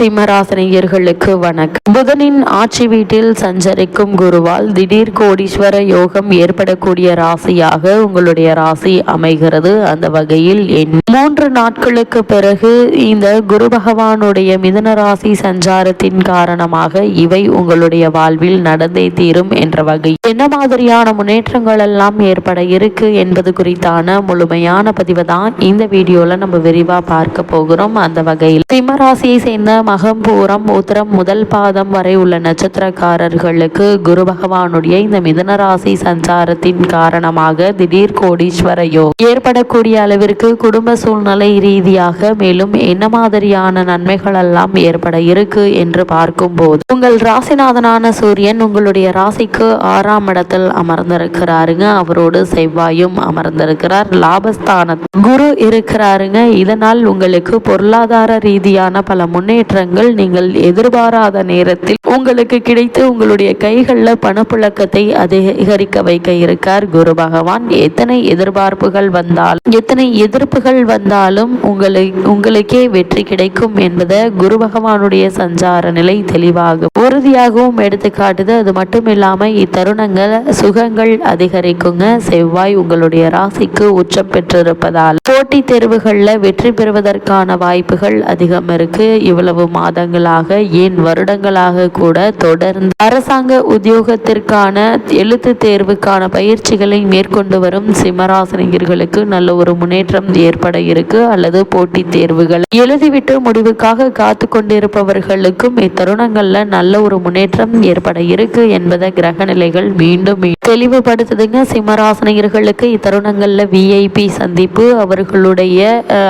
சிம்மராசனியர்களுக்கு வணக்கம். புதனின் ஆட்சி வீட்டில் சஞ்சரிக்கும் குருவால் திடீர் கோடீஸ்வர யோகம் ஏற்படக்கூடிய ராசியாக உங்களுடைய ராசி அமைகிறது. அந்த வகையில் என் மூன்று நாட்களுக்கு பிறகு இந்த குரு பகவானுடைய மிதுன ராசி சஞ்சாரத்தின் காரணமாக இவை உங்களுடைய வாழ்வில் நடந்தே தீரும் என்ற வகை. என்ன மாதிரியான முன்னேற்றங்கள் எல்லாம் ஏற்பட இருக்கு என்பது குறித்தான முழுமையான பதிவு தான் இந்த வீடியோல நம்ம விரிவா பார்க்க போகிறோம். அந்த வகையில் சிம்மராசியை சேர்ந்த மகம்பூரம் உத்திரம் முதல் பாதம் வரை உள்ள நட்சத்திரக்காரர்களுக்கு குரு பகவானுடைய இந்த மிதனராசி சஞ்சாரத்தின் காரணமாக திடீர் கோடீஸ்வர யோகம் ஏற்படக்கூடிய அளவிற்கு குடும்ப சூழ்நிலை ரீதியாக மேலும் என்ன மாதிரியான நன்மைகள் எல்லாம் ஏற்பட இருக்கு என்று பார்க்கும்போது உங்கள் ராசிநாதனான சூரியன் உங்களுடைய ராசிக்கு ஆறாம் இடத்தில் அமர்ந்திருக்கிறாருங்க. அவரோடு செவ்வாயும் அமர்ந்திருக்கிறார். லாபஸ்தான குரு இருக்கிறாருங்க. இதனால் உங்களுக்கு பொருளாதார ரீதியான பல முன்னேற்றங்கள் நீங்கள் எதிர்பாராத நேரத்தில் உங்களுக்கு கிடைத்து உங்களுடைய கைகளில் பணப்புழக்கத்தை அதிகரிக்க வைக்க இருக்கார். குரு பகவான் எத்தனை எதிர்பார்ப்புகள் வந்தாலும் எத்தனை எதிர்ப்புகள் வந்தாலும் உங்களை உங்களுக்கே வெற்றி கிடைக்கும் என்பதை குரு பகவானுடைய சஞ்சார நிலை தெளிவாகும். உறுதியாகவும் எடுத்து காட்டுது. அது மட்டும் இல்லாமல் இத்தருணங்கள் சுகங்கள் அதிகரிக்குங்க. செவ்வாய் உங்களுடைய ராசிக்கு உச்சம் பெற்றிருப்பதால். போட்டித் தேர்வுகளில் வெற்றி பெறுவதற்கான வாய்ப்புகள் அதிகம் இருக்கு. இவ்வளவு மாதங்களாக ஏன் வருடங்களாக கூட தொடர்ந்து அரசாங்க உத்தியோகத்திற்கான எழுத்து தேர்வுக்கான பயிற்சிகளை மேற்கொண்டு வரும் சிம்மராசனிகர்களுக்கு நல்ல ஒரு முன்னேற்றம் ஏற்பட இருக்கு. அல்லது போட்டித் தேர்வுகள் எழுதிவிட்டு முடிவுக்காக காத்து கொண்டிருப்பவர்களுக்கும் இத்தருணங்கள்ல நல்ல ஒரு முன்னேற்றம் ஏற்பட இருக்கு என்பதை கிரக நிலைகள் மீண்டும் தெளிவுபடுத்துதுங்க. சிம்மராசனியர்களுக்கு இத்தருணங்கள்ல விஐபி சந்திப்பு அவர்களுடைய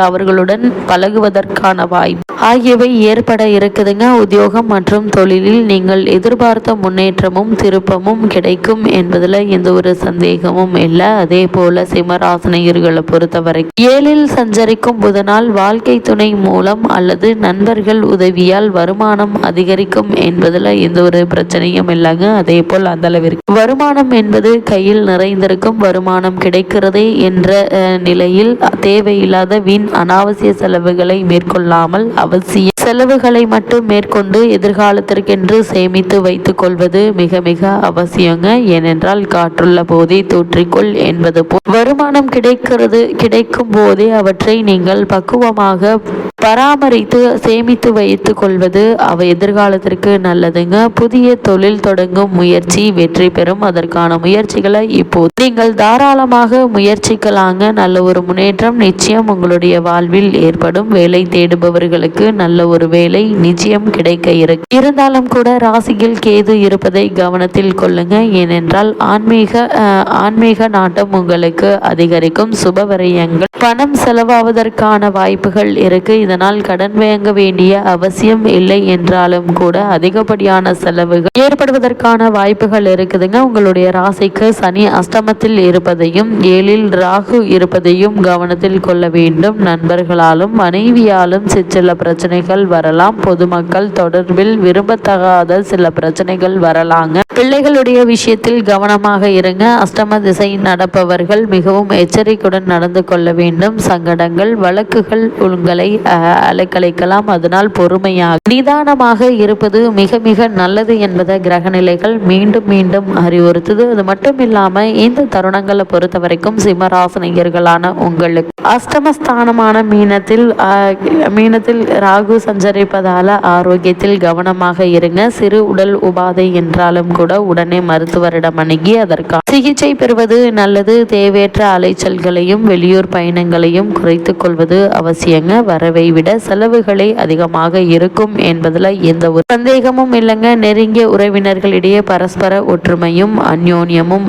அவர்களுடன் பழகுவதற்கான வாய்ப்பு ஆகியவை ஏற்பட இருக்குதுங்க. உத்தியோகம் மற்றும் தொழிலில் நீங்கள் எதிர்பார்த்த முன்னேற்றமும் திருப்பமும் கிடைக்கும் என்பதுல எந்த ஒரு சந்தேகமும் இல்லை. அதே போல சிம்மராசனியர்களை பொறுத்தவரை ஏழில் சஞ்சரிக்கும் புதனால் வாழ்க்கை துணை மூலம் அல்லது நண்பர்கள் உதவியால் வருமானம் அதிகரிக்கும் என்பது என்பதுல எந்த ஒரு பிரச்சனையும் இல்லைங்க. அதே போல் அந்த அளவிற்கு. வருமானம் என்பது கையில் நிறைந்திருக்கும். வருமானம் கிடைக்கிறதே என்ற நிலையில் தேவையில்லாத வீண் அனாவசிய செலவுகளை மேற்கொள்ளாமல் அவசிய செலவுகளை மட்டும் மேற்கொண்டு எதிர்காலத்திற்கென்று சேமித்து வைத்துக் கொள்வது மிக மிக அவசியங்க. ஏனென்றால் காற்றுள்ள போதே தூற்றிக்கொள் என்பது போல் வருமானம் கிடைக்கிறது கிடைக்கும் போதே அவற்றை நீங்கள் பக்குவமாக பராமரித்து சேமித்து வைத்து கொள்வது அவ எதிர்காலத்திற்கு நல்லதுங்க. புதிய தொழில் தொடங்கும் முயற்சி வெற்றி பெறும். அதற்கான முயற்சிகளை இப்போது நீங்கள் தாராளமாக முயற்சிக்கலாங்க. நல்ல ஒரு முன்னேற்றம் நிச்சயம் உங்களுடைய வாழ்வில் ஏற்படும். வேலை தேடுபவர்களுக்கு நல்ல ஒரு வேலை நிச்சயம் கிடைக்க இருக்கு. இருந்தாலும் கூட ராசியில் கேது இருப்பதை கவனத்தில் கொள்ளுங்க. ஏனென்றால் ஆன்மீக ஆன்மீக நாட்டம் உங்களுக்கு அதிகரிக்கும். சுப விரயங்கள் பணம் செலவாவதற்கான வாய்ப்புகள் இருக்கு. இதனால் கடன் வாங்க வேண்டிய அவசியம் இல்லை என்றாலும் கூட அதிகப்படியான செலவுகள் ஏற்படுவதற்கான வாய்ப்புகள் இருக்குதுங்க. உங்களுடைய ராசிக்கு சனி அஷ்டமத்தில் இருப்பதையும் ஏழில் ராகு இருப்பதையும் கவனத்தில் கொள்ள வேண்டும். நண்பர்களாலும் மனைவியாலும் சிற்சில பிரச்சனைகள் வரலாம். பொதுமக்கள் தொடர்பில் விரும்பத்தகாத சில பிரச்சனைகள் வரலாங்க. பிள்ளைகளுடைய விஷயத்தில் கவனமாக இருங்க. அஷ்டம திசை நடப்பவர்கள் மிகவும் எச்சரிக்கையுடன் நடந்து கொள்ள வேண்டும். சங்கடங்கள் வழக்குகள் உங்களை அலைக்கழிக்கலாம். அதனால் பொறுமையாக நிதானமாக இருப்பது மிக மிக நல்லது என்பதை கிரகநிலைகள் மீண்டும் மீண்டும் அறிவுறுத்துது. அது மட்டும் இல்லாம இந்த தருணங்களை பொறுத்த வரைக்கும் சிம்மராசனியர்களான உங்களுக்கு அஷ்டமஸ்தானமான மீனத்தில் மீனத்தில் ராகு சஞ்சரிப்பதால ஆரோக்கியத்தில் கவனமாக இருங்க. சிறு உடல் உபாதை என்றாலும் கூட உடனே மருத்துவரிடம் அணுகி அதற்கான சிகிச்சை பெறுவது நல்லது. தேவையற்ற அலைச்சல்களையும் வெளியூர் பயணங்களையும் குறைத்துக் கொள்வது அவசியங்க. வரவே விட செலவுகளே அதிகமாக இருக்கும் என்பதில் எந்த ஒரு சந்தேகமும் இல்லைங்க. நெருங்கிய உறவினர்களிடையே பரஸ்பர ஒற்றுமையும் அந்யோன்யமும்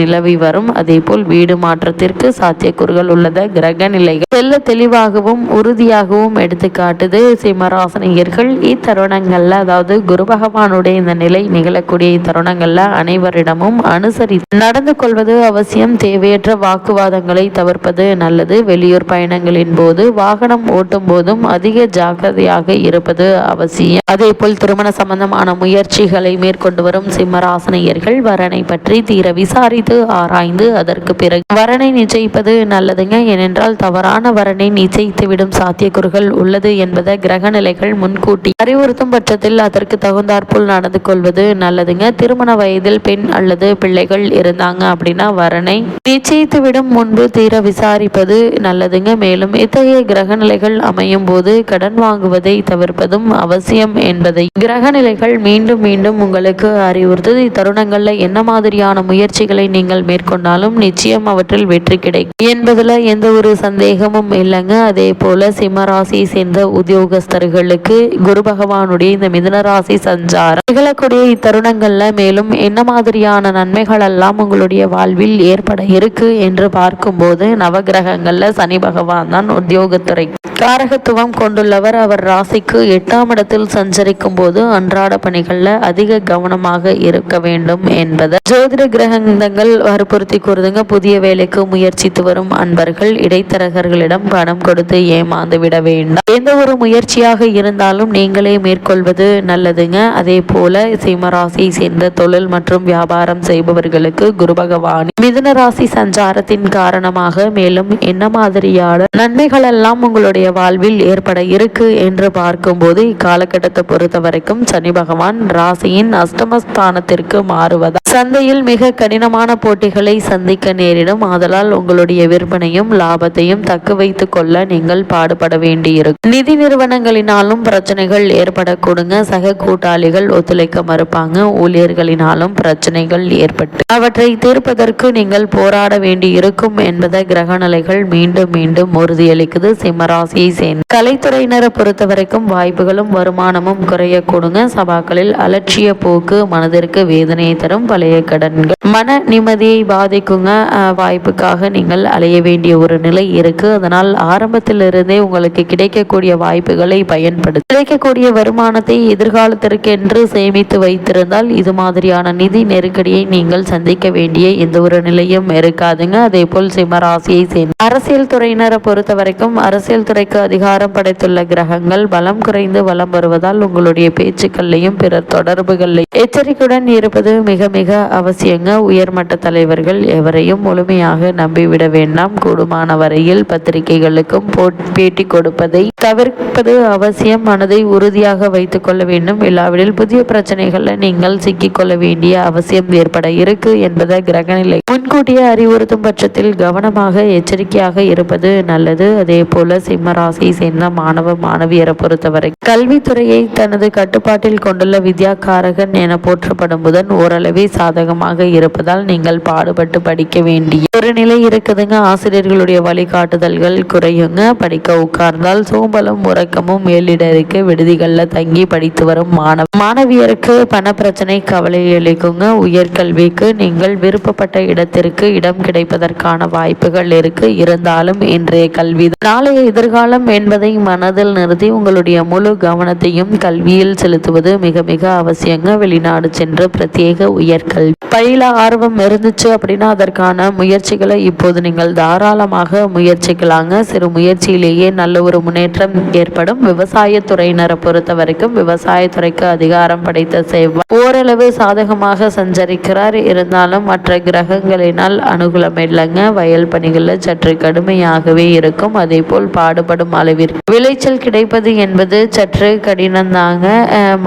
நிலவி வரும். அதே போல் வீடு மாற்றத்திற்கு சாத்தியக்கூறுகள் உள்ளத கிரக நிலைகள் செல்ல தெளிவாகவும் உறுதியாகவும் எடுத்துக்காட்டுது சிம்மராசனிகர்கள் சிம்மராசனியர்கள். இத்தருணங்கள்ல அதாவது குரு பகவானுடைய இந்த நிலை நிகழக்கூடிய இத்தருணங்கள்ல அனைவரிடமும் அனுசரி நடந்து கொள்வது அவசியம். தேவையற்ற வாக்குவாதங்களை தவிர்ப்பது நல்லது. வெளியூர் பயணங்களின் போது வாகனம் ஓட்டு ஓட்டும் போதும் அதிக ஜாக்கிரதையாக இருப்பது அவசியம். அதே போல் திருமண சம்பந்தமான முயற்சிகளை மேற்கொண்டு வரும் சிம்மராசனையர்கள் வரனை பற்றி தீர விசாரித்து ஆராய்ந்து அதற்கு பிறகு வரனை நிச்சயிப்பது நல்லதுங்க. ஏனென்றால் தவறான வரனை நிச்சயித்துவிடும் சாத்தியக்கூறுகள் உள்ளது என்பதை கிரக நிலைகள் முன்கூட்டி அறிவுறுத்தும் பட்சத்தில் அதற்கு தகுந்தாற்போல் நடந்து கொள்வது நல்லதுங்க. திருமண வயதில் பெண் அல்லது பிள்ளைகள் இருந்தாங்க அப்படின்னா வரனை நிச்சயித்துவிடும் முன்பு தீர விசாரிப்பது நல்லதுங்க. மேலும் இத்தகைய கிரக நிலைகள் அமையும் போது கடன் வாங்குவதை தவிர்ப்பதும் அவசியம் என்பதை. கிரக நிலைகள் மீண்டும் மீண்டும் உங்களுக்கு அறிவுறுத்தது. இத்தருணங்கள்ல என்ன மாதிரியான முயற்சிகளை நீங்கள் மேற்கொண்டாலும் நிச்சயம் அவற்றில் வெற்றி கிடைக்கும். என்பதுல எந்த ஒரு சந்தேகமும் இல்லைங்க. அதே போல சிம்மராசியை சேர்ந்த உத்தியோகஸ்தர்களுக்கு குரு பகவானுடைய இந்த மிதனராசி சஞ்சாரம். நிகழக்கூடிய இத்தருணங்கள்ல மேலும் என்ன மாதிரியான நன்மைகள் எல்லாம் உங்களுடைய வாழ்வில் ஏற்பட இருக்கு என்று பார்க்கும்போது நவகிரகங்கள்ல சனி பகவான் தான் உத்தியோகத்துறை. காரகத்துவம் கொண்டுள்ளவர் அவர் ராசிக்கு எட்டாம் இடத்தில் சஞ்சரிக்கும் போது அன்றாட பணிகள்ல அதிக கவனமாக இருக்க வேண்டும் என்பதை. ஜோதிட கிரகங்கள் வற்புறுத்தி கூறுதுங்க. புதிய வேலைக்கு முயற்சித்து வரும் அன்பர்கள் இடைத்தரகர்களிடம் பணம் கொடுத்து ஏமாந்து விட வேண்டாம். எந்த ஒரு முயற்சியாக இருந்தாலும் நீங்களே மேற்கொள்வது நல்லதுங்க. அதே போல சிம்மராசியை சேர்ந்த தொழில் மற்றும் வியாபாரம் செய்பவர்களுக்கு குரு பகவான் மிதுன ராசி சஞ்சாரத்தின் காரணமாக மேலும் என்ன மாதிரியான நன்மைகள் எல்லாம் உங்களுடைய வாழ்வில் ஏற்பட இருக்கு என்று பார்க்கும்போது இக்காலகட்டத்தை பொறுத்த வரைக்கும் சனி பகவான் ராசியின் அஷ்டமஸ்தானத்திற்கு மாறுவதால் சந்தையில் மிக கடினமான போட்டிகளை சந்திக்க நேரிடும். ஆதலால் உங்களுடைய விற்பனையும் லாபத்தையும் தக்க வைத்து கொள்ள நீங்கள் பாடுபட வேண்டியிருக்கும். நிதி நிறுவனங்களினாலும் பிரச்சனைகள் ஏற்படக்கூடுங்க சக கூட்டாளிகள் ஒத்துழைக்க மறுப்பாங்க. ஊழியர்களினாலும் பிரச்சனைகள் ஏற்பட்டு. அவற்றை தீர்ப்பதற்கு நீங்கள் போராட வேண்டி இருக்கும் என்பதை கிரகநிலைகள் மீண்டும் மீண்டும் உறுதியளிக்குது. சிம்மராசியை சேர்ந்த கலைத்துறையினரை பொறுத்த வரைக்கும் வாய்ப்புகளும் வருமானமும் குறையக்கூடுங்க சபாக்களில் அலட்சிய போக்கு மனதிற்கு வேதனையை தரும். பழைய கடன்கள். மன நிம்மதியை பாதிக்குங்க வாய்ப்புக்காக நீங்கள் அலைய வேண்டிய ஒரு நிலை இருக்கு. அதனால் ஆரம்பத்திலிருந்தே உங்களுக்கு கிடைக்கக்கூடிய வாய்ப்புகளை பயன்படுத்தி கிடைக்கக்கூடிய வருமானத்தை எதிர்காலத்திற்கு என்று சேமித்து வைத்திருந்தால் இது மாதிரியான நிதி நெருக்கடியை நீங்கள் சந்திக்க வேண்டிய எந்த ஒரு நிலையும் இருக்காதுங்க. அதே போல் சிம்மராசியை சேர்ந்த அரசியல் துறையினரை பொறுத்த வரைக்கும் அரசியல் துறைக்கு அதிகாரம் படைத்துள்ள கிரகங்கள் பலம் குறைந்து வலம் வருவதால் உங்களுடைய பேச்சுக்கள்லையும் பிறர் தொடர்புகள்லையும் எச்சரிக்கையுடன் இருப்பது மிக மிக அவசியங்க. உயர்மட்ட தலைவர்கள் எவரையும் முழுமையாக நம்பிவிட வேண்டாம். கூடுமான வரையில் பத்திரிகைகளுக்கும் பேட்டி கொடுப்பதை தவிர்ப்பது அவசியம். மனதை உறுதியாக வைத்துக் கொள்ள வேண்டும். இல்லாவிடில் புதிய பிரச்சனைகளில் நீங்கள் சிக்கிக்கொள்ள வேண்டிய அவசியம் ஏற்பட இருக்கு என்பதை கிரகநிலை முன்கூட்டியே அறிவுறுத்தும் பட்சத்தில் கவனமாக எச்சரிக்கையாக இருப்பது நல்லது. அதே போல சிம்ம ராசியை சேர்ந்த மாணவ மாணவியரை பொறுத்தவரை கல்வித்துறையை தனது கட்டுப்பாட்டில் கொண்டுள்ள வித்யாகாரகன் என போற்றப்படும் புதன் ஓரளவே சாதகமாக இருப்பதால் நீங்கள் பாடுபட்டு படிக்க வேண்டிய ஒரு நிலை இருக்குதுங்க. ஆசிரியர்களுடைய வழிகாட்டுதல்கள் குறையுங்க. படிக்க உட்கார்ந்தால் சோம்பலும் உறக்கமும் மேலிடருக்கு விடுதிகளில் தங்கி படித்து வரும் மாணவ மாணவியருக்கு பண பிரச்சனை கவலை அளிக்குங்க உயர்கல்விக்கு நீங்கள் விருப்பப்பட்ட இடத்திற்கு இடம் கிடைப்பதற்கான வாய்ப்புகள் இருக்கு. இருந்தாலும் இன்றைய கல்வி நாளைய எதிர்காலம் என்பதை மனதில் நிறுத்தி உங்களுடைய முழு கவனத்தையும் கல்வியில் செலுத்துவது மிக மிக அவசியங்க. வெளிநாடு சென்று பிரத்யேக உயர்கல்வி பயில ஆர்வம் இருந்துச்சு அப்படின்னா அதற்கான முயற்சிகளை இப்போது நீங்கள் தாராளமாக முயற்சிக்கலாங்க. சிறு முயற்சியிலேயே நல்ல ஒரு முன்னேற்றம் ஏற்படும். விவசாயத்துறையினரை பொறுத்த வரைக்கும் விவசாயத்துறைக்கு அதிகாரம் படைத்த செவ்வாய் ஓரளவு சாதகமாக சஞ்சரிக்கிறார். இருந்தாலும் மற்ற கிரகங்களினால் அனுகூலம் இல்லைங்க. வயல் பணிகளில் சற்று கடுமையாகவே இருக்கும். அதே போல் பாடுபடும் அளவிற்கு விளைச்சல் கிடைப்பது என்பது சற்று கடினம்தாங்க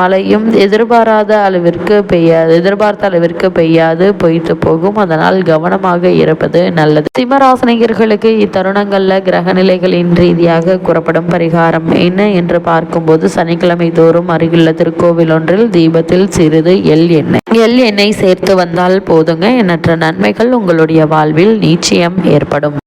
மழையும் எதிர்பாராத அளவிற்கு பெய்யாது எதிர்பார்த்த அளவிற்கு பெய்யாது பொய்த்து போகும். அதனால் கவனமாக இருப்பது நல்லது. சிம்மராசனிகர்களுக்கு இத்தருணங்கள்ல கிரக நிலைகளின் ரீதியாக கூறப்படும் பரிகாரம் என்ன என்று பார்க்கும்போது சனிக்கிழமை தோறும் அருகிலுள்ள திருக்கோவில் ஒன்றில் தீபத்தில் சிறிது எல் எண்ணெய். எல் எண்ணெய் சேர்த்து வந்தால் போதுங்க. எண்ணற்ற நன்மைகள் உங்களுடைய வாழ்வில் நிச்சயம் ஏற்படும்.